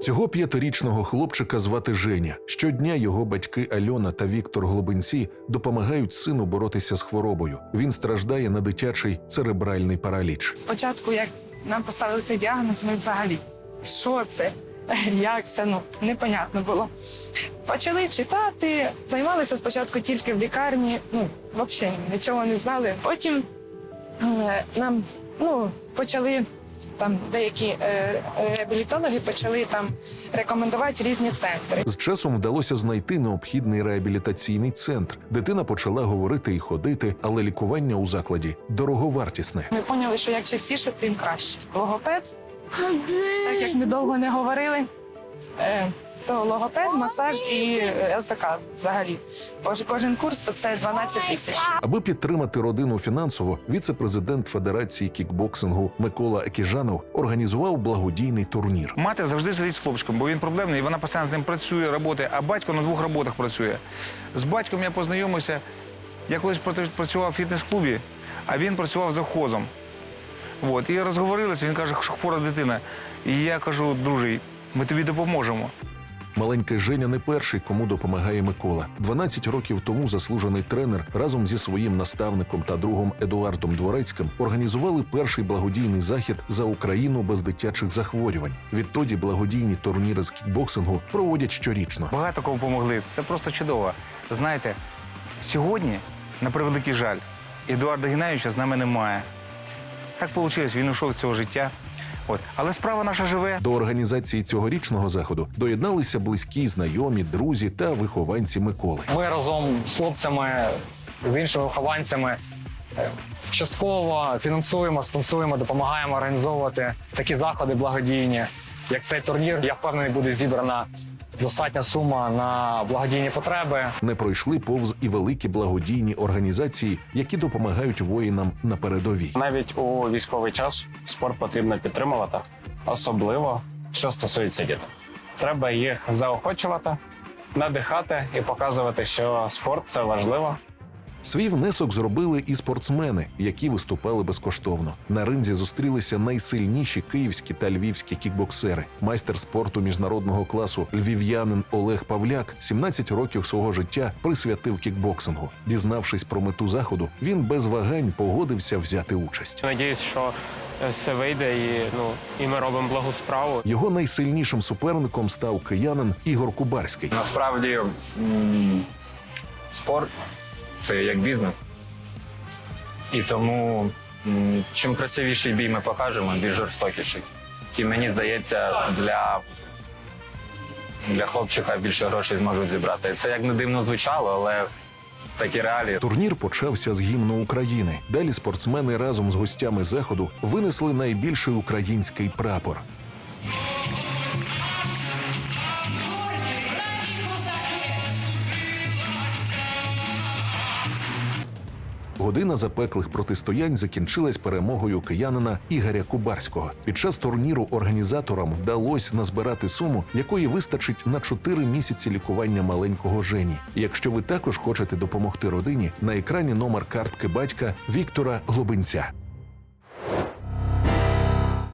Цього п'ятирічного хлопчика звати Женя. Щодня його батьки Альона та Віктор Глобинці допомагають сину боротися з хворобою. Він страждає на дитячий церебральний параліч. Спочатку, як нам поставили цей діагноз, ми взагалі що це? Як це? Ну непонятно було. Почали читати, займалися спочатку тільки в лікарні, ну взагалі нічого не знали. Потім е, нам ну, почали там деякі е, реабілітологи почали там рекомендувати різні центри. З часом вдалося знайти необхідний реабілітаційний центр. Дитина почала говорити і ходити, але лікування у закладі дороговартісне. Ми поняли, що як частіше, тим краще. Логопед, так як ми довго не говорили, е, то логопед, масаж і е, ЛФК взагалі. Кож- Кожен курс то це 12 тисяч. Аби підтримати родину фінансово, віце-президент Федерації кікбоксингу Микола Екіжанов організував благодійний турнір. Мати завжди сидить з хлопчиком, бо він проблемний, і вона постійно з ним працює, працює, а батько на двох роботах працює. З батьком я познайомився. Я колись працю- працював в фітнес-клубі, а він працював завхозом. От, і розговорилися, він каже, що хвора дитина. І я кажу, друже, ми тобі допоможемо. Маленький Женя не перший, кому допомагає Микола. 12 років тому заслужений тренер разом зі своїм наставником та другом Едуардом Дворецьким організували перший благодійний захід за Україну без дитячих захворювань. Відтоді благодійні турніри з кікбоксингу проводять щорічно. Багато кому помогли. Це просто чудово. Знаєте, сьогодні, на превеликий жаль, Едуарда Геннадійовича з нами немає. Так вийшло, він ушов з цього життя. От. Але справа наша живе. До організації цьогорічного заходу доєдналися близькі, знайомі, друзі та вихованці Миколи. Ми разом з хлопцями, з іншими вихованцями е, частково фінансуємо, спонсуємо, допомагаємо організовувати такі заходи благодійні. Як цей турнір, я впевнений, буде зібрана достатня сума на благодійні потреби. Не пройшли повз і великі благодійні організації, які допомагають воїнам на передовій. Навіть у військовий час спорт потрібно підтримувати, особливо що стосується дітей. Треба їх заохочувати, надихати і показувати, що спорт це важливо. Свій внесок зробили і спортсмени, які виступали безкоштовно. На ринзі зустрілися найсильніші київські та львівські кікбоксери. Майстер спорту міжнародного класу львів'янин Олег Павляк 17 років свого життя присвятив кікбоксингу. Дізнавшись про мету заходу, він без вагань погодився взяти участь. Надіюсь, що все вийде і ну і ми робимо благу справу. Його найсильнішим суперником став киянин Ігор Кубарський. Насправді спорт це як бізнес. І тому чим красивіший бій ми покажемо, більш жорстокіший. І мені здається, для, для хлопчика більше грошей зможуть зібрати. Це як не дивно звучало, але такі реалії. Турнір почався з гімну України. Далі спортсмени разом з гостями заходу винесли найбільший український прапор. Година запеклих протистоянь закінчилась перемогою киянина Ігоря Кубарського. Під час турніру організаторам вдалося назбирати суму, якої вистачить на 4 місяці лікування маленького Жені. Якщо ви також хочете допомогти родині, на екрані номер картки батька Віктора Глобинця.